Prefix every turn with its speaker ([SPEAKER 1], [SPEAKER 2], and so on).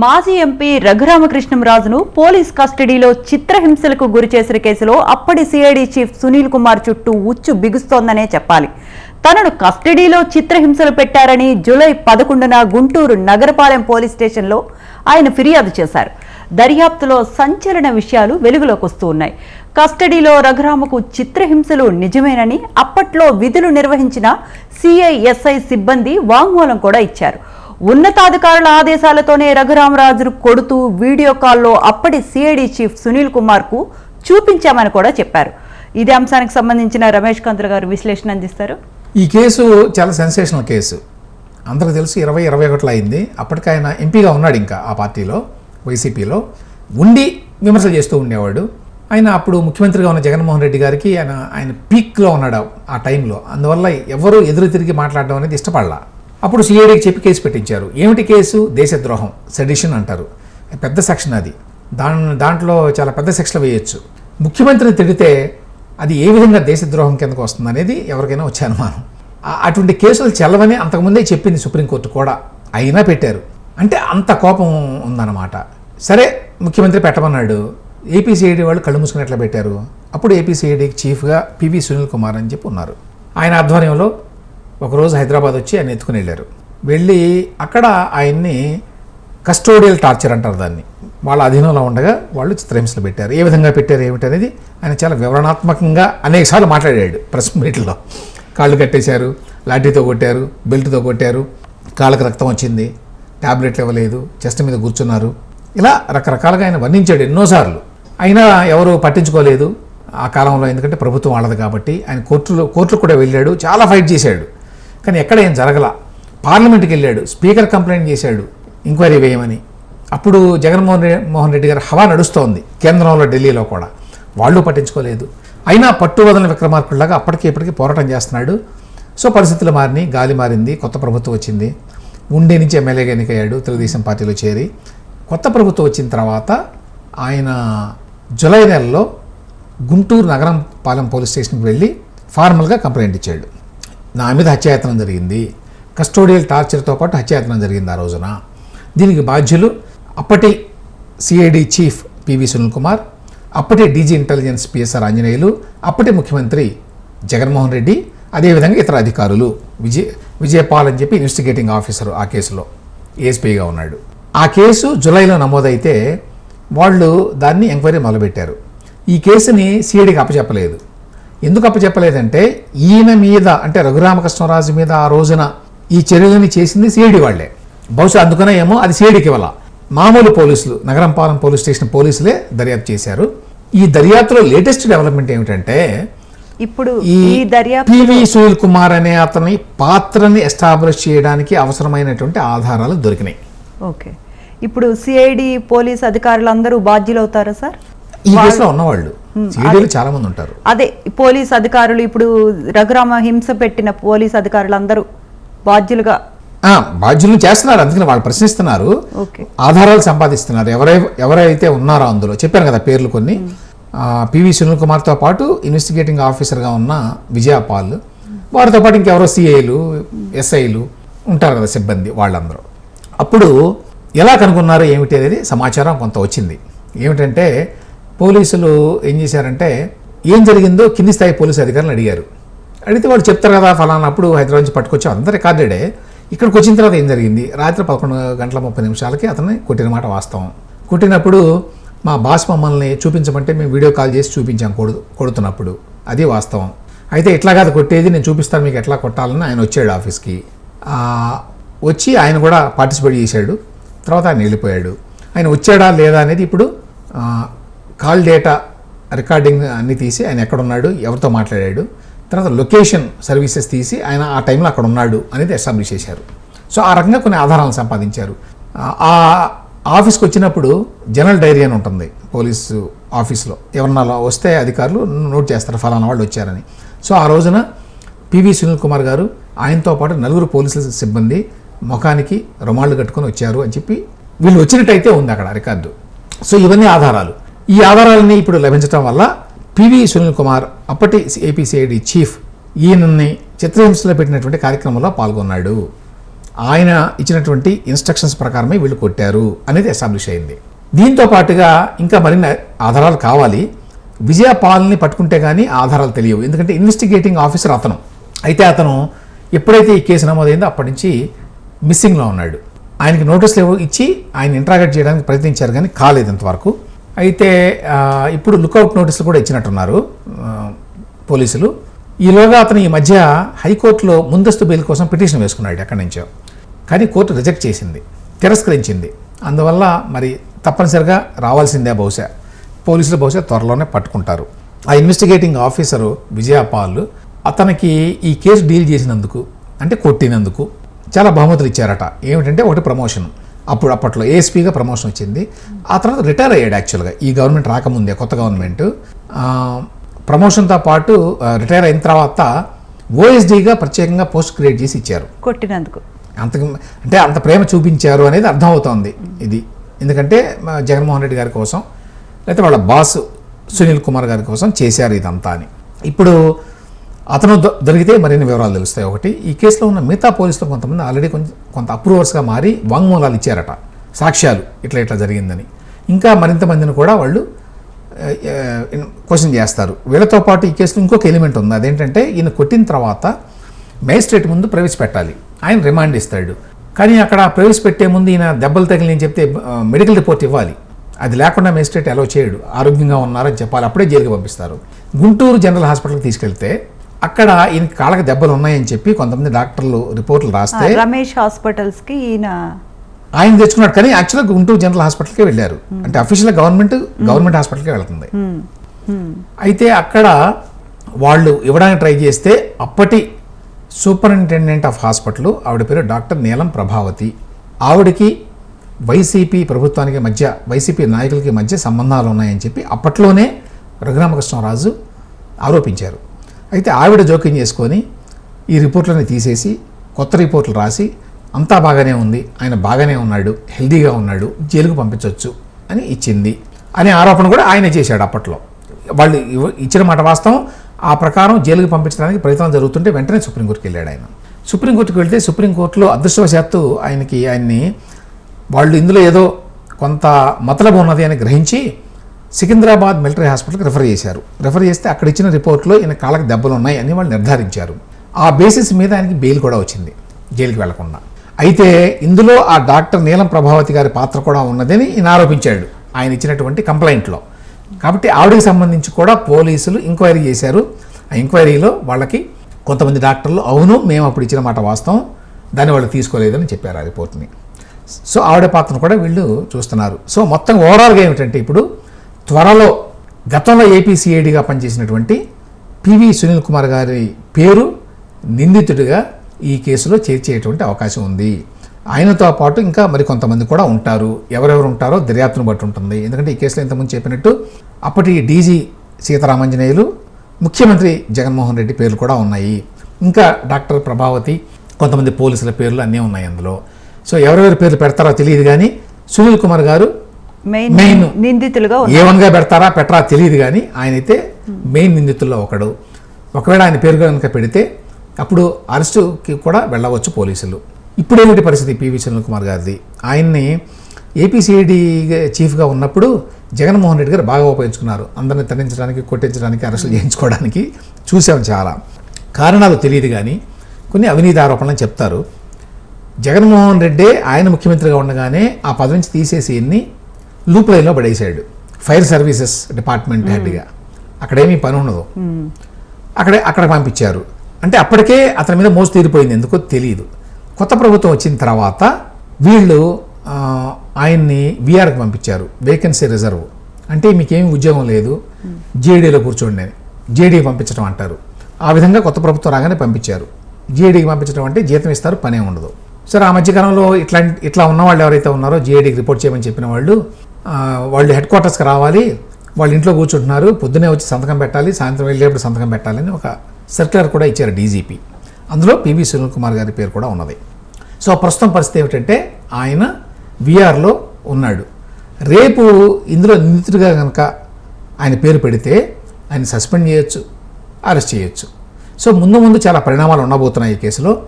[SPEAKER 1] మాజీ MP రఘురామకృష్ణంరాజును police కస్టడీలో చిత్రహింసలకు గురి చేసిన కేసులో అప్పటి సిఐడి చీఫ్ సునీల్ కుమార్ చుట్టూ ఉచ్చు బిగుస్తోందనే చెప్పాలి. తనను కస్టడీలో చిత్రహింసలు పెట్టారని జూలై పదకొండున గుంటూరు నగరపాలెం పోలీస్ స్టేషన్లో ఆయన ఫిర్యాదు చేశారు. దర్యాప్తులో సంచలన విషయాలు వెలుగులోకి వస్తూ ఉన్నాయి. కస్టడీలో రఘురామకు చిత్రహింసలు నిజమేనని అప్పట్లో విధులు నిర్వహించిన సిఐఎస్ఐ సిబ్బంది వాంగ్మూలం కూడా ఇచ్చారు. ఉన్నతాధికారుల ఆదేశాలతోనే రఘురామరాజును కొడుతూ వీడియో కాల్లో అప్పటి సిఐడి చీఫ్ సునీల్ కుమార్కు చూపించామని కూడా చెప్పారు. ఇదే అంశానికి సంబంధించిన రమేష్ కంతుల గారు విశ్లేషణ అందిస్తారు.
[SPEAKER 2] ఈ కేసు చాలా సెన్సేషనల్ కేసు. అందరికి తెలుసు ఇరవై ఇరవై ఒకటిలో అయింది. అప్పటికి ఆయన ఎంపీగా ఉన్నాడు ఇంకా ఆ పార్టీలో వైసీపీలో. ఉండి విమర్శలు చేస్తూ ఉండేవాడు. ఆయన అప్పుడు ముఖ్యమంత్రిగా ఉన్న జగన్మోహన్ రెడ్డి గారికి ఆయన ఆయన పీక్లో ఉన్నాడు ఆ టైంలో. అందువల్ల ఎవరు ఎదురు తిరిగి మాట్లాడడం అనేది ఇష్టపడలా. అప్పుడు సిఐడికి చెప్పి కేసు పెట్టించారు. ఏమిటి కేసు? దేశద్రోహం సెడిషన్ అంటారు. పెద్ద సెక్షన్ అది. దాని దాంట్లో చాలా పెద్ద సెక్షన్ వేయొచ్చు. ముఖ్యమంత్రిని తిడితే అది ఏ విధంగా దేశద్రోహం కిందకు వస్తుంది అనేది ఎవరికైనా వచ్చే అనుమానం. అటువంటి కేసులు చెల్లవని అంతకుముందే చెప్పింది సుప్రీంకోర్టు కూడా. అయినా పెట్టారు. అంటే అంత కోపం ఉందన్నమాట. సరే ముఖ్యమంత్రి పెట్టమన్నాడు. ఏపీసీఐడి వాళ్ళు కళ్ళు మూసుకుని ఎట్లా పెట్టారు. అప్పుడు ఏపీసీఐడికి చీఫ్గా పివి సునీల్ కుమార్ అని చెప్పి ఉన్నారు. ఆయన ఆధ్వర్యంలో ఒకరోజు హైదరాబాద్ వచ్చి ఆయన ఎత్తుకుని వెళ్ళారు. వెళ్ళి అక్కడ ఆయన్ని కస్టోడియల్ టార్చర్ అంటారు దాన్ని. వాళ్ళ అధీనంలో ఉండగా వాళ్ళు చిత్రహింసలు పెట్టారు. ఏ విధంగా పెట్టారు ఏమిటనేది ఆయన చాలా వివరణాత్మకంగా అనేకసార్లు మాట్లాడాడు ప్రెస్ మీట్లో. కాళ్ళు కట్టేశారు లాఠీతో కొట్టారు బెల్ట్తో కొట్టారు కాళ్ళకి రక్తం వచ్చింది ట్యాబ్లెట్లు ఇవ్వలేదు చెస్ట్ మీద కూర్చున్నారు. ఇలా రకరకాలుగా ఆయన వర్ణించాడు ఎన్నోసార్లు. అయినా ఎవరు పట్టించుకోలేదు. ఆ కాలంలో ఎందుకంటే ప్రభుత్వం వాళ్ళది కాబట్టి ఆయన కోర్టులో కోర్టులు కూడా వెళ్ళాడు చాలా ఫైట్ చేశాడు. కానీ ఎక్కడ ఏం జరగల. పార్లమెంట్కి వెళ్ళాడు స్పీకర్ కంప్లైంట్ చేశాడు ఎంక్వైరీ వేయమని. అప్పుడు జగన్మోహన్ మోహన్ రెడ్డి గారు హవా నడుస్తోంది కేంద్రంలో ఢిల్లీలో కూడా. వాళ్ళు పట్టించుకోలేదు. అయినా పట్టు వదలని విక్రమార్కుల్లాగా అప్పటికి ఇప్పటికీ పోరాటం చేస్తున్నాడు. సో పరిస్థితులు మారినాయి గాలి మారింది కొత్త ప్రభుత్వం వచ్చింది. ఉండే నుంచి ఎమ్మెల్యేగా ఎన్నికయ్యాడు తెలుగుదేశం పార్టీలో చేరి. కొత్త ప్రభుత్వం వచ్చిన తర్వాత ఆయన జులై నెలలో గుంటూరు నగరం పాలెం పోలీస్ స్టేషన్కి వెళ్ళి ఫార్మల్గా కంప్లైంట్ ఇచ్చాడు. నా మీద హత్యాయత్నం జరిగింది. కస్టోడియల్ టార్చర్తో పాటు హత్యాయత్నం జరిగింది ఆ రోజున. దీనికి బాధ్యులు అప్పటి CID chief P V Sunil Kumar అప్పటి డీజీ ఇంటెలిజెన్స్ పిఎస్ఆర్ ఆంజనేయులు అప్పటి ముఖ్యమంత్రి జగన్మోహన్ రెడ్డి అదేవిధంగా ఇతర అధికారులు. విజయ్ విజయపాల్ అని చెప్పి ఇన్వెస్టిగేటింగ్ ఆఫీసర్ ఆ కేసులో ఏఎస్పీగా ఉన్నాడు. ఆ కేసు జూలైలో నమోదైతే వాళ్ళు దాన్ని ఎంక్వైరీ మొదలుపెట్టారు. ఈ కేసుని సిఐడికి అప్పచెప్పలేదు. ఎందుకు అప్పచెప్పలేదంటే ఈయన మీద అంటే రఘురామకృష్ణరాజు మీద ఆ రోజున ఈ చర్యలని చేసింది సిఐడి వాళ్ళే. బహుశా అందుకనే ఏమో అది సిఐడికి ఇవ్వాల. మామూలు పోలీసులు నగరంపాలెం పోలీస్ స్టేషన్ పోలీసులే దర్యాప్తు చేశారు. ఈ దర్యాప్తులో లేటెస్ట్ డెవలప్మెంట్ ఏమిటంటే
[SPEAKER 1] ఇప్పుడు
[SPEAKER 2] ఈ పివి సునీల్ కుమార్ అనే అతని పాత్రని ఎస్టాబ్లిష్ చేయడానికి అవసరమైనటువంటి ఆధారాలు దొరికినాయి.
[SPEAKER 1] ఓకే. ఇప్పుడు సిఐడి పోలీస్ అధికారులందరూ బాధ్యులవుతారా సార్?
[SPEAKER 2] ఈ కేసులో ఉన్నవాళ్ళు. చాలా మంది ఉంటారు
[SPEAKER 1] అదే పోలీస్ అధికారులు ఇప్పుడు రఘురామ హింస పెట్టిన పోలీస్ అధికారులందరూ బాధ్యులుగా
[SPEAKER 2] ఆ, బాధ్యులను చేస్తున్నారు అందుకని వాళ్ళు ప్రశ్నిస్తున్నారు. ఆధారాలు సంపాదిస్తున్నారు. ఎవరై ఎవరైతే ఉన్నారో అందులో చెప్పాను కదా పేర్లు కొన్ని. పివి సునీల్ కుమార్తో పాటు ఇన్వెస్టిగేటింగ్ ఆఫీసర్గా ఉన్న విజయపాల్ వారితో పాటు ఇంకెవరో సిఐలు ఎస్ఐలు ఉంటారు కదా సిబ్బంది వాళ్ళందరూ. అప్పుడు ఎలా కనుగొన్నారు ఏమిటి అనేది సమాచారం కొంత వచ్చింది. ఏమిటంటే పోలీసులు ఏం చేశారంటే ఏం జరిగిందో కింది స్థాయి పోలీసు అధికారులు అడిగారు. అడిగితే వాళ్ళు చెప్తారు కదా ఫలానా అప్పుడు హైదరాబాద్ నుంచి పట్టుకొచ్చి అంతా రికార్డెడే ఇక్కడికి వచ్చిన తర్వాత ఏం జరిగింది? రాత్రి పదకొండు గంటల ముప్పై నిమిషాలకి అతన్ని కొట్టిన మాట వాస్తవం. కొట్టినప్పుడు మా బాస్ మమ్మల్ని చూపించమంటే మేము వీడియో కాల్ చేసి చూపించాం కొడు కొడుతున్నప్పుడు. అది వాస్తవం. అయితే ఎట్లా కాదు కొట్టేది నేను చూపిస్తాను మీకు ఎట్లా కొట్టాలని ఆయన వచ్చాడు ఆఫీస్కి. వచ్చి ఆయన కూడా పార్టిసిపేట్ చేశాడు. తర్వాత ఆయన వెళ్ళిపోయాడు. ఆయన వచ్చాడా లేదా అనేది ఇప్పుడు కాల్ డేటా రికార్డింగ్ అన్ని తీసి ఆయన ఎక్కడున్నాడు ఎవరితో మాట్లాడాడు తర్వాత లొకేషన్ సర్వీసెస్ తీసి ఆయన ఆ టైంలో అక్కడ ఉన్నాడు అనేది ఎస్టాబ్లిష్ చేశారు. సో ఆ రకంగా కొన్ని ఆధారాలను సంపాదించారు. ఆ- ఆఫీస్కి వచ్చినప్పుడు జనరల్ డైరీ అని ఉంటుంది పోలీసు ఆఫీస్లో. ఎవరన్నా అలా వస్తే అధికారులు నోట్ చేస్తారు ఫలానా వాళ్ళు వచ్చారని. సో ఆ రోజున పివి సునీల్ కుమార్ గారు ఆయనతో పాటు నలుగురు పోలీసుల సిబ్బంది ముఖానికి రుమాళ్ళు కట్టుకొని వచ్చారు అని చెప్పి వీళ్ళు వచ్చినట్టయితే ఉంది అక్కడ రికార్డు. సో ఇవన్నీ ఆధారాలు. ఈ ఆధారాలని ఇప్పుడు లభించడం వల్ల పివి సునీల్ కుమార్ అప్పటి ఏపీసీఐడి చీఫ్ ఈయనని చిత్రహింసలో పెట్టినటువంటి కార్యక్రమంలో పాల్గొన్నాడు. ఆయన ఇచ్చినటువంటి ఇన్స్ట్రక్షన్స్ ప్రకారమే వీళ్ళు కొట్టారు అనేది ఎస్టాబ్లిష్ అయింది. దీంతో పాటుగా ఇంకా మరిన్ని ఆధారాలు కావాలి. విజయ పాల్ని పట్టుకుంటే కానీ ఆధారాలు తెలియవు. ఎందుకంటే ఇన్వెస్టిగేటింగ్ ఆఫీసర్ అతను. అయితే అతను ఎప్పుడైతే ఈ కేసు నమోదైందో అప్పటి నుంచి మిస్సింగ్లో ఉన్నాడు. ఆయనకి నోటీసులు ఏవో ఇచ్చి ఆయన ఇంట్రాగేట్ చేయడానికి ప్రయత్నించారు కానీ కాలేదు ఇంతవరకు. అయితే ఇప్పుడు లుకౌట్ నోటీసులు కూడా ఇచ్చినట్టున్నారు పోలీసులు. ఈలోగా అతను ఈ మధ్య హైకోర్టులో ముందస్తు బెయిల్ కోసం పిటిషన్ వేసుకున్నాడు ఎక్కడి నుంచో. కానీ కోర్టు రిజెక్ట్ చేసింది తిరస్కరించింది. అందువల్ల మరి తప్పనిసరిగా రావాల్సిందే బహుశా. పోలీసులు బహుశా త్వరలోనే పట్టుకుంటారు. ఆ ఇన్వెస్టిగేటింగ్ ఆఫీసరు విజయపాల్ అతనికి ఈ కేసు డీల్ చేసినందుకు అంటే కొట్టినందుకు చాలా బహుమతులు ఇచ్చారట. ఏమిటంటే ఒకటి ప్రమోషన్. అప్పుడు అప్పట్లో ఏఎస్పీగా ప్రమోషన్ వచ్చింది. ఆ తర్వాత రిటైర్ అయ్యాడు యాక్చువల్గా ఈ గవర్నమెంట్ రాకముందే కొత్త గవర్నమెంట్ ప్రమోషన్తో పాటు రిటైర్ అయిన తర్వాత ఓఎస్డీగా ప్రత్యేకంగా పోస్ట్ క్రియేట్ చేసి ఇచ్చారు.
[SPEAKER 1] కొట్టినందుకు.
[SPEAKER 2] అంతకు అంటే అంత ప్రేమ చూపించారు అనేది అర్థమవుతోంది ఇది. ఎందుకంటే జగన్మోహన్ రెడ్డి గారి కోసం లేకపోతే వాళ్ళ బాస్ సునీల్ కుమార్ గారి కోసం చేశారు ఇదంతా అని. ఇప్పుడు అతను దొ- దొరికితే మరిన్ని వివరాలు తెలుస్తాయి. ఒకటి ఈ కేసులో ఉన్న మిగతా పోలీసులు కొంతమంది ఆల్రెడీ కొంచెం కొంత అప్రూవర్స్గా మారి వాంగ్మూలాలు ఇచ్చారట. సాక్ష్యాలు ఇట్లా ఇట్లా జరిగిందని. ఇంకా మరింత మందిని కూడా వాళ్ళు క్వశ్చన్ చేస్తారు. వీళ్ళతో పాటు ఈ కేసులో ఇంకొక ఎలిమెంట్ ఉంది. అదేంటంటే ఈయన కొట్టిన తర్వాత మేజిస్ట్రేట్ ముందు ప్రవేశపెట్టాలి. ఆయన రిమాండ్ ఇస్తాడు. కానీ అక్కడ ప్రవేశపెట్టే ముందు ఈయన దెబ్బలు తగిలి చెప్తే మెడికల్ రిపోర్ట్ ఇవ్వాలి. అది లేకుండా మేజిస్ట్రేట్ అలో చేయడు. ఆరోగ్యంగా ఉన్నారని చెప్పాలి. అప్పుడే జైలుకి పంపిస్తారు. గుంటూరు జనరల్ హాస్పిటల్కి తీసుకెళ్తే అక్కడ ఈయన కాళ్ళకి దెబ్బలు ఉన్నాయని చెప్పి కొంతమంది డాక్టర్లు రిపోర్ట్లు రాస్తే
[SPEAKER 1] రమేష్ హాస్పిటల్స్కి ఈయన
[SPEAKER 2] ఆయన తెచ్చుకున్నాడు. కానీ యాక్చువల్గా గుంటూరు జనరల్ హాస్పిటల్కే వెళ్ళారు. అంటే అఫీషియల్ గవర్నమెంట్ గవర్నమెంట్ హాస్పిటల్కే వెళ్తుంది. అయితే అక్కడ వాళ్ళు ఇవ్వడానికి ట్రై చేస్తే అప్పటి సూపరింటెండెంట్ ఆఫ్ హాస్పిటల్ ఆవిడ పేరు డాక్టర్ నీలం ప్రభావతి. ఆవిడకి వైసీపీ ప్రభుత్వానికి మధ్య వైసీపీ నాయకులకి మధ్య సంబంధాలు ఉన్నాయని చెప్పి అప్పట్లోనే రఘురామకృష్ణరాజు ఆరోపించారు. అయితే ఆవిడ జోక్యం చేసుకొని ఈ రిపోర్ట్లని తీసేసి కొత్త రిపోర్ట్లు రాసి అంతా బాగానే ఉంది ఆయన బాగానే ఉన్నాడు హెల్దీగా ఉన్నాడు జైలుకు పంపించవచ్చు అని ఇచ్చింది అనే ఆరోపణ కూడా ఆయనే చేశాడు అప్పట్లో. వాళ్ళు ఇచ్చిన మాట వాస్తవం ఆ ప్రకారం జైలుకి పంపించడానికి ప్రయత్నం జరుగుతుంటే వెంటనే సుప్రీంకోర్టుకి వెళ్ళాడు ఆయన. సుప్రీంకోర్టుకి వెళ్తే సుప్రీంకోర్టులో అదృష్టవశాత్తు ఆయనకి ఆయన్ని వాళ్ళు ఇందులో ఏదో కొంత మతలబు ఉన్నది అని గ్రహించి సికింద్రాబాద్ మిలిటరీ హాస్పిటల్కి రిఫర్ చేశారు. రిఫర్ చేస్తే అక్కడ ఇచ్చిన రిపోర్ట్లో ఈయన కాళ్ళకి దెబ్బలు ఉన్నాయి అని వాళ్ళు నిర్ధారించారు. ఆ బేసిస్ మీద ఆయనకి బెయిల్ కూడా వచ్చింది జైలుకి వెళ్ళకుండా. అయితే ఇందులో ఆ డాక్టర్ నీలం ప్రభావతి గారి పాత్ర కూడా ఉన్నదని ఈయన ఆరోపించాడు ఆయన ఇచ్చినటువంటి కంప్లైంట్లో. కాబట్టి ఆవిడకి సంబంధించి కూడా పోలీసులు ఎంక్వైరీ చేశారు. ఆ ఎంక్వైరీలో వాళ్ళకి కొంతమంది డాక్టర్లు అవును మేము అప్పుడు ఇచ్చిన మాట వాస్తవం దాన్ని వాళ్ళు తీసుకోలేదని చెప్పారు ఆ రిపోర్ట్ని. సో ఆవిడ పాత్రను కూడా వీళ్ళు చూస్తున్నారు. సో మొత్తం ఓవరాల్గా ఏమిటంటే ఇప్పుడు త్వరలో గతంలో ఏపీసీఐడిగా పనిచేసినటువంటి పివి సునీల్ కుమార్ గారి పేరు నిందితుడిగా ఈ కేసులో చేర్చేటువంటి అవకాశం ఉంది. ఆయనతో పాటు ఇంకా మరి కొంతమంది కూడా ఉంటారు. ఎవరెవరు ఉంటారో దర్యాప్తును బట్టి ఉంటుంది. ఎందుకంటే ఈ కేసులో ఇంతకుముందు చెప్పినట్టు అప్పటి డీజీ సీతారామంజనేయులు ముఖ్యమంత్రి జగన్మోహన్ రెడ్డి పేర్లు కూడా ఉన్నాయి. ఇంకా డాక్టర్ ప్రభావతి కొంతమంది పోలీసుల పేర్లు అన్నీ ఉన్నాయి అందులో. సో ఎవరెవరి పేర్లు పెడతారో తెలియదు కానీ సునీల్ కుమార్ గారు
[SPEAKER 1] మెయిన్ నిందితులుగా
[SPEAKER 2] పెడతారా? పెట్టరా? తెలియదు కానీ ఆయన అయితే మెయిన్ నిందితుల్లో ఒకడు. ఒకవేళ ఆయన పేరు కనుక పెడితే అప్పుడు అరెస్టుకి కూడా వెళ్ళవచ్చు పోలీసులు. ఇప్పుడు ఏమిటి పరిస్థితి పివి సునీల్ కుమార్ గారిది? ఆయన్ని ఏపీసీఐడి చీఫ్గా ఉన్నప్పుడు జగన్మోహన్ రెడ్డి గారు బాగా ఉపయోగించుకున్నారు. అందరిని తరించడానికి కొట్టించడానికి అరెస్టులు చేయించుకోవడానికి చూసాం చాలా. కారణాలు తెలియదు కానీ కొన్ని అవినీతి ఆరోపణలు చెప్తారు. జగన్మోహన్ రెడ్డి ఆయన ముఖ్యమంత్రిగా ఉండగానే ఆ పదవి నుంచి తీసేసి ఎన్ని లూప్ లైన్లో పడేసాడు. ఫైర్ సర్వీసెస్ డిపార్ట్మెంట్ హెడ్గా. అక్కడేమీ పని ఉండదు. అక్కడే అక్కడ పంపించారు. అంటే అప్పటికే అతని మీద మోసు తీరిపోయింది. ఎందుకో తెలియదు కొత్త ప్రభుత్వం వచ్చిన తర్వాత వీళ్ళు ఆయన్ని వీఆర్కి పంపించారు. వేకెన్సీ రిజర్వ్ అంటే మీకేమి ఉద్యోగం లేదు. జేడీలో కూర్చోండి అని. జేడీ పంపించడం అంటారు. ఆ విధంగా కొత్త ప్రభుత్వం రాగానే పంపించారు. జేడీకి పంపించడం అంటే జీతం ఇస్తారు పనే ఉండదు. సరే ఆ మధ్యకాలంలో ఇట్లా ఇట్లా ఉన్న వాళ్ళు ఎవరైతే ఉన్నారో జేడీకి రిపోర్ట్ చేయమని చెప్పిన వాళ్ళు వాళ్ళు హెడ్ క్వార్టర్స్కి రావాలి. వాళ్ళు ఇంట్లో కూర్చుంటున్నారు. పొద్దునే వచ్చి సంతకం పెట్టాలి. సాయంత్రం వెళ్ళేప్పుడు సంతకం పెట్టాలని ఒక సర్క్యులర్ కూడా ఇచ్చారు డీజీపీ అందులో పివి సునీల్ కుమార్ గారి పేరు కూడా ఉన్నది. సో ప్రస్తుతం పరిస్థితి ఏమిటంటే ఆయన విఆర్లో ఉన్నాడు. రేపు ఇందులో నిందితుడిగా కనుక ఆయన పేరు పెడితే ఆయన సస్పెండ్ చేయొచ్చు అరెస్ట్ చేయొచ్చు. సో ముందు ముందు చాలా పరిణామాలు ఉండబోతున్నాయి ఈ కేసులో.